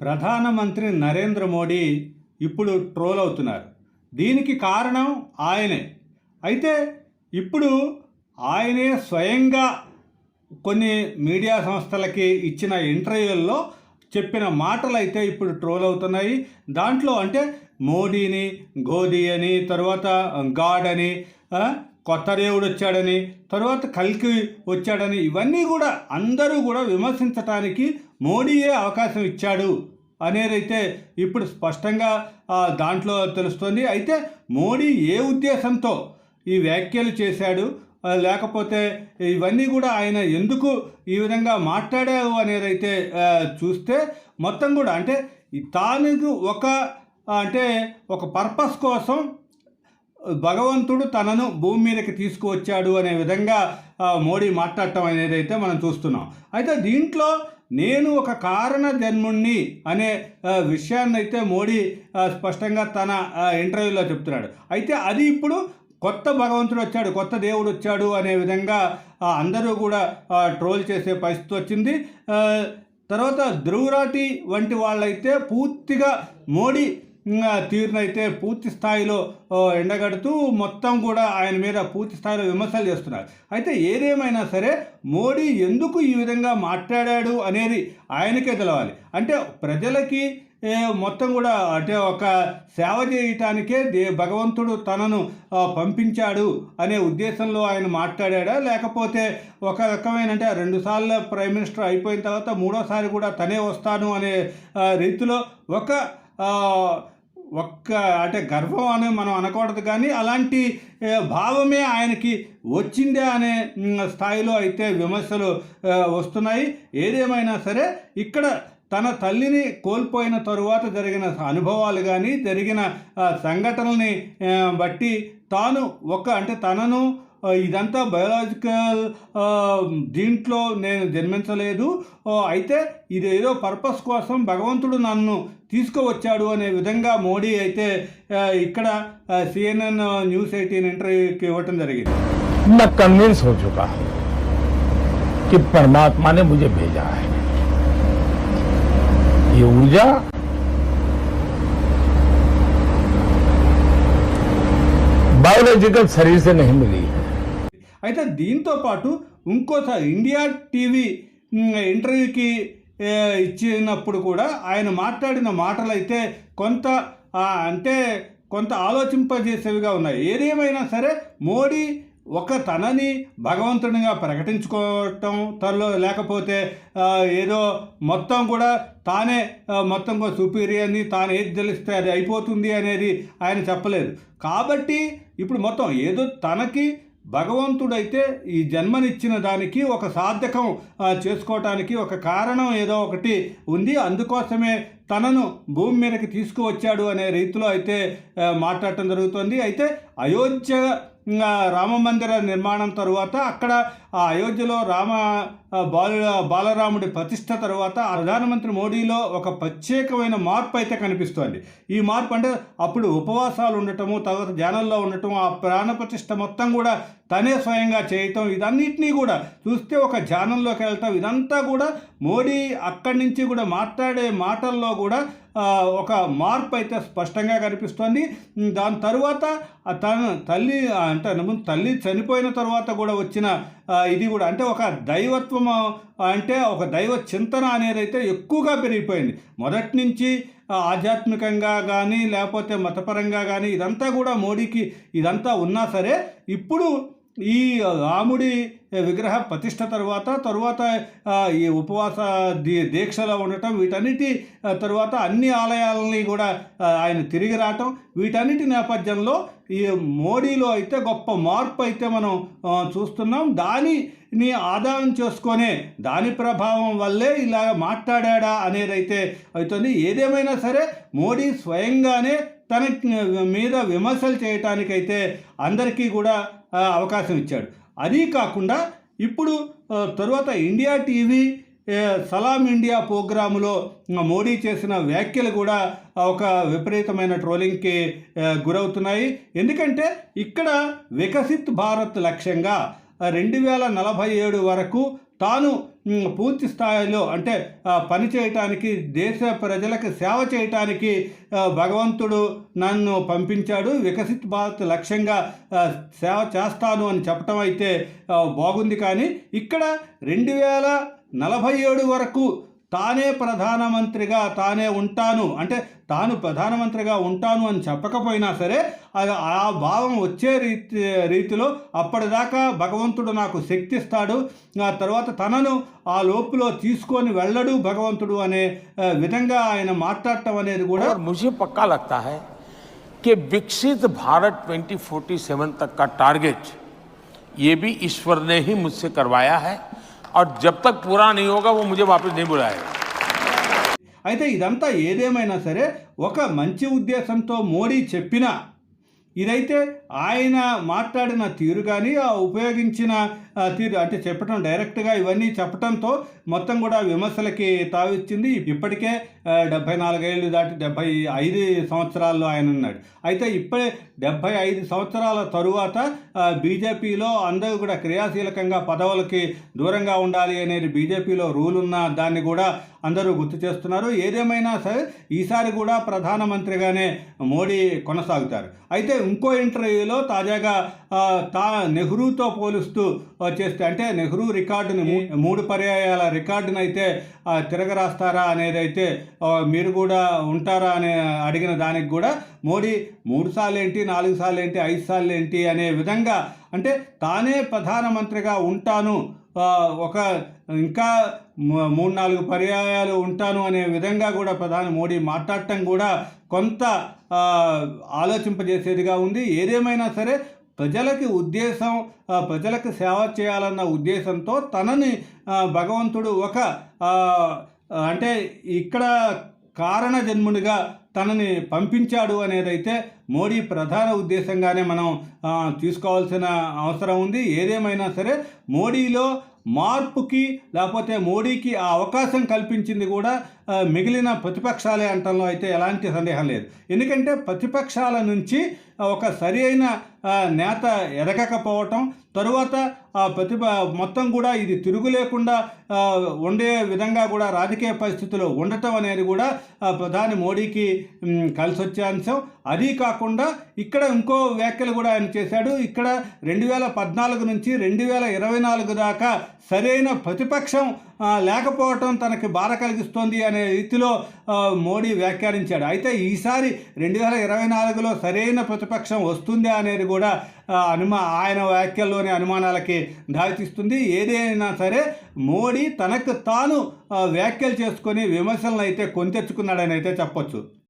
ప్రధానమంత్రి నరేంద్ర మోడీ ఇప్పుడు ట్రోల్ అవుతున్నారు దీనికి కారణం ఆయనే. అయితే ఇప్పుడు ఆయనే స్వయంగా కొన్ని మీడియా సంస్థలకి ఇచ్చిన ఇంటర్వ్యూల్లో చెప్పిన మాటలు అయితే ఇప్పుడు ట్రోల్ అవుతున్నాయి దాంట్లో అంటే మోడీని గోదీ అని తర్వాత గాడ్ అని కొత్త దేవుడు వచ్చాడని తర్వాత కల్కి వచ్చాడని ఇవన్నీ కూడా అందరూ కూడా విమర్శించటానికి మోడీయే అవకాశం ఇచ్చాడు అనేదైతే ఇప్పుడు స్పష్టంగా దాంట్లో తెలుస్తుంది. అయితే మోడీ ఏ ఉద్దేశంతో ఈ వ్యాఖ్యలు చేశాడు? లేకపోతే ఇవన్నీ కూడా ఆయన ఎందుకు ఈ విధంగా మాట్లాడావు అనేదైతే చూస్తే మొత్తం కూడా అంటే తాను ఒక అంటే ఒక పర్పస్ కోసం భగవంతుడు తనను భూమి మీదకి తీసుకువచ్చాడు అనే విధంగా మోడీ మాట్లాడటం అనేది అయితే మనం చూస్తున్నాం. అయితే దీంట్లో నేను ఒక కారణ జన్ముణ్ణి అనే విషయాన్ని అయితే మోడీ స్పష్టంగా తన ఇంటర్వ్యూలో చెప్తున్నాడు. అయితే అది ఇప్పుడు కొత్త భగవంతుడు వచ్చాడు కొత్త దేవుడు వచ్చాడు అనే విధంగా అందరూ కూడా ట్రోల్ చేసే పరిస్థితి వచ్చింది. తర్వాత ధ్రువరాటి వంటి వాళ్ళైతే పూర్తిగా మోడీ తీరునైతే పూర్తి స్థాయిలో ఎండగడుతూ మొత్తం కూడా ఆయన మీద పూర్తి స్థాయిలో విమర్శలు చేస్తున్నారు. అయితే ఏదేమైనా సరే మోడీ ఎందుకు ఈ విధంగా మాట్లాడాడు అనేది ఆయనకే తెలవాలి. అంటే ప్రజలకి మొత్తం కూడా అంటే ఒక సేవ చేయటానికే దే భగవంతుడు తనను పంపించాడు అనే ఉద్దేశంలో ఆయన మాట్లాడా లేకపోతే ఒక రకమైన అంటే రెండుసార్లు ప్రైమ్ మినిస్టర్ అయిపోయిన తర్వాత మూడోసారి కూడా తనే వస్తాను అనే రీతిలో ఒక ఒక్క అంటే గర్వం అని మనం అనకూడదు కానీ అలాంటి భావమే ఆయనకి వచ్చిందే అనే స్థాయిలో అయితే విమర్శలు వస్తున్నాయి. ఏదేమైనా సరే ఇక్కడ తన తల్లిని కోల్పోయిన తరువాత జరిగిన అనుభవాలు కానీ జరిగిన సంఘటనల్ని బట్టి తాను ఒక అంటే తనను ఇదంతా బయోలాజికల్ ఆ, దీంట్లో నేను జన్మించలేదు ఆ, అయితే ఇది ఏదో పర్పస్ కోసం భగవంతుడు నన్ను తీసుకువచ్చాడు అనే విధంగా మోడీ అయితే ఆ, ఇక్కడ సిఎన్ఎన్ న్యూస్ ఎయిటీన్ ఇంటర్వ్యూకి ఇవ్వటం జరిగింది मैं कन्विंस हो चुका हूं कि परमात्मा ने मुझे भेजा है ये ऊर्जा बायोलॉजिकल शरीर से नहीं मिली है అయితే దీంతో పాటు ఇంకోసారి ఇండియా టీవీ ఇంటర్వ్యూకి ఇచ్చినప్పుడు కూడా ఆయన మాట్లాడిన మాటలు అయితే కొంత అంటే కొంత ఆలోచింపజేసేవిగా ఉన్నాయి. ఏదేమైనా సరే మోడీ ఒక తనని భగవంతునిగా ప్రకటించుకోవటం తనలో లేకపోతే ఏదో మొత్తం కూడా తానే మొత్తంగా మొత్తం కూడా సుపీరియర్ని తాను ఏది తెలిస్తే అది అయిపోతుంది అనేది ఆయన చెప్పలేదు. కాబట్టి ఇప్పుడు మొత్తం ఏదో తనకి భగవంతుడైతే ఈ జన్మనిచ్చిన దానికి ఒక సార్థకం చేసుకోవటానికి ఒక కారణం ఏదో ఒకటి ఉంది. అందుకోసమే తనను భూమి మీదకి తీసుకువచ్చాడు అనే రీతిలో అయితే మాట్లాడటం జరుగుతుంది. అయితే అయోధ్య రామ మందిర నిర్మాణం తరువాత అక్కడ ఆ అయోధ్యలో రామ బాలు బాల బాలరాముడి ప్రతిష్ట తర్వాత ప్రధానమంత్రి మోడీలో ఒక ప్రత్యేకమైన మార్పు అయితే కనిపిస్తోంది. ఈ మార్పు అంటే అప్పుడు ఉపవాసాలు ఉండటము తర్వాత ధ్యానంలో ఉండటం ఆ ప్రాణ ప్రతిష్ట మొత్తం కూడా తనే స్వయంగా చేయటం ఇదన్నిటినీ కూడా చూస్తే ఒక ధ్యానంలోకి వెళ్ళటం ఇదంతా కూడా మోడీ అక్కడి నుంచి కూడా మాట్లాడే మాటల్లో కూడా ఒక మార్పు అయితే స్పష్టంగా కనిపిస్తోంది. దాని తరువాత తన తల్లి అంటే తల్లి చనిపోయిన తర్వాత కూడా వచ్చిన ఇది కూడా అంటే ఒక దైవత్వం అంటే ఒక దైవ చింతన అనేది అయితే ఎక్కువగా పెరిగిపోయింది. మొదటి నుంచి ఆధ్యాత్మికంగా కానీ లేకపోతే మతపరంగా కానీ ఇదంతా కూడా మోడీకి ఇదంతా ఉన్నా సరే ఇప్పుడు ఈ రాముడి విగ్రహ ప్రతిష్ట తర్వాత తరువాత ఈ ఉపవాస దీ- దీక్షలో ఉండటం వీటన్నిటి తర్వాత అన్ని ఆలయాలని కూడా ఆయన తిరిగి రావటం వీటన్నిటి నేపథ్యంలో ఈ మోడీలో అయితే గొప్ప మార్పు అయితే మనం చూస్తున్నాం. దానిని ఆదాయం చేసుకొనే దాని ప్రభావం వల్లే ఇలా మాట్లాడా అనేది అయితే అవుతుంది. ఏదేమైనా సరే మోడీ స్వయంగానే తన మీద విమర్శలు చేయటానికైతే అందరికీ కూడా అవకాశం ఇచ్చాడు. అదీ కాకుండా ఇప్పుడు తరువాత ఇండియా టీవీ సలాం ఇండియా ప్రోగ్రాములో మోడీ చేసిన వ్యాఖ్యలు కూడా ఒక విపరీతమైన ట్రోలింగ్కి గురవుతున్నాయి. ఎందుకంటే ఇక్కడ వికసిత్ భారత్ లక్ష్యంగా రెండు వేల నలభై ఏడు వరకు తాను పూర్తి స్థాయిలో అంటే పని చేయటానికి దేశ ప్రజలకు సేవ చేయటానికి భగవంతుడు నన్ను పంపించాడు. వికసిత్ భారత్ లక్ష్యంగా సేవ చేస్తాను అని చెప్పటం అయితే బాగుంది. కానీ ఇక్కడ రెండు వేల నలభై ఏడు వరకు తానే ప్రధానమంత్రిగా తానే ఉంటాను అంటే తాను ప్రధానమంత్రిగా ఉంటాను అని చెప్పకపోయినా సరే అది ఆ భావం వచ్చే రీతి రీతిలో అప్పటిదాకా భగవంతుడు నాకు శక్తి ఇస్తాడు ఆ తర్వాత తనను ఆ లోపులో తీసుకొని వెళ్ళడు భగవంతుడు అనే ఆ, విధంగా ఆయన మాట్లాడటం అనేది కూడా और मुझे पक्का लगता है कि विकसित भारत 2047 तक का टारगेट ये भी ईश्वर ने ही मुझसे करवाया है और जब तक पूरा नहीं होगा वो मुझे वापस नहीं बुलाएगा అయితే ఇదంతా ఏదేమైనా సరే ఒక మంచి ఉద్దేశంతో మోడీ చెప్పిన ఇదైతే ఆయన మాట్లాడిన తీరు కానీ ఆ ఉపయోగించిన ఆ, తీరు అంటే చెప్పడం డైరెక్ట్గా ఇవన్నీ చెప్పడంతో మొత్తం కూడా విమర్శలకి తావిచ్చింది. ఇప్పటికే డెబ్బై డెబ్భై నాలుగేళ్ళు దాటి డెబ్భై ఐదు సంవత్సరాల్లో ఆయన ఉన్నాడు. అయితే ఇప్పుడే డెబ్భై ఐదు సంవత్సరాల తరువాత బీజేపీలో అందరూ కూడా క్రియాశీలకంగా పదవులకి దూరంగా ఉండాలి అనేది బీజేపీలో రూల్ ఉన్న దాన్ని కూడా అందరూ గుర్తు చేస్తున్నారు. ఏదేమైనా సరే ఈసారి కూడా ప్రధానమంత్రిగానే మోడీ కొనసాగుతారు. అయితే ఇంకో ఇంటర్వ్యూలో తాజాగా తా నెహ్రూతో పోలుస్తూ చేస్తే అంటే నెహ్రూ రికార్డుని మూడు పర్యాయాల రికార్డుని అయితే తిరగరాస్తారా అనేది అయితే మీరు కూడా ఉంటారా అనే అడిగిన దానికి కూడా మోడీ మూడు సార్లు ఏంటి నాలుగు సార్లు ఏంటి ఐదు సార్లు ఏంటి అనే విధంగా అంటే తానే ప్రధానమంత్రిగా ఉంటాను ఒక ఇంకా మూడు నాలుగు పర్యాయాలు ఉంటాను అనే విధంగా కూడా ప్రధాని మోడీ మాట్లాడటం కూడా కొంత ఆలోచింపజేసేదిగా ఉంది. ఏదేమైనా సరే ప్రజలకి ఉద్దేశం ప్రజలకు సేవ చేయాలన్న ఉద్దేశంతో తనని భగవంతుడు ఒక అంటే ఇక్కడ కారణ జన్మునిగా తనని పంపించాడు అనేదైతే మోడీ ప్రధాన ఉద్దేశంగానే మనం తీసుకోవాల్సిన అవసరం ఉంది. ఏదేమైనా సరే మోడీలో మార్పుకి లేకపోతే మోడీకి ఆ అవకాశం కల్పించింది కూడా మిగిలిన ప్రతిపక్షాలే అంటంలో అయితే ఎలాంటి సందేహం లేదు. ఎందుకంటే ప్రతిపక్షాల నుంచి ఒక సరి అయిన నేత ఎదగకపోవటం తరువాత ఆ ప్రతిభ మొత్తం కూడా ఇది తిరుగు లేకుండా ఉండే విధంగా కూడా రాజకీయ పరిస్థితుల్లో ఉండటం అనేది కూడా ప్రధాని మోడీకి కలిసి వచ్చే అంశం. అదీ కాకుండా ఇక్కడ ఇంకో వ్యాఖ్యలు కూడా ఆయన చేశాడు. ఇక్కడ రెండు వేల పద్నాలుగు నుంచి రెండు వేల ఇరవై నాలుగు దాకా సరైన ప్రతిపక్షం లేకపోవటం తనకి బాధ కలిగిస్తోంది అనే రీతిలో మోడీ వ్యాఖ్యానించాడు. అయితే ఈసారి రెండు వేల ఇరవై నాలుగులో సరైన ప్రతిపక్షం వస్తుందా అనేది కూడా అనుమా ఆయన వ్యాఖ్యల్లోని అనుమానాలకి దారితీస్తుంది. ఏదైనా సరే మోడీ తనకు తాను వ్యాఖ్యలు చేసుకొని విమర్శలను అయితే కొంతెచ్చుకున్నాడని అయితే చెప్పొచ్చు.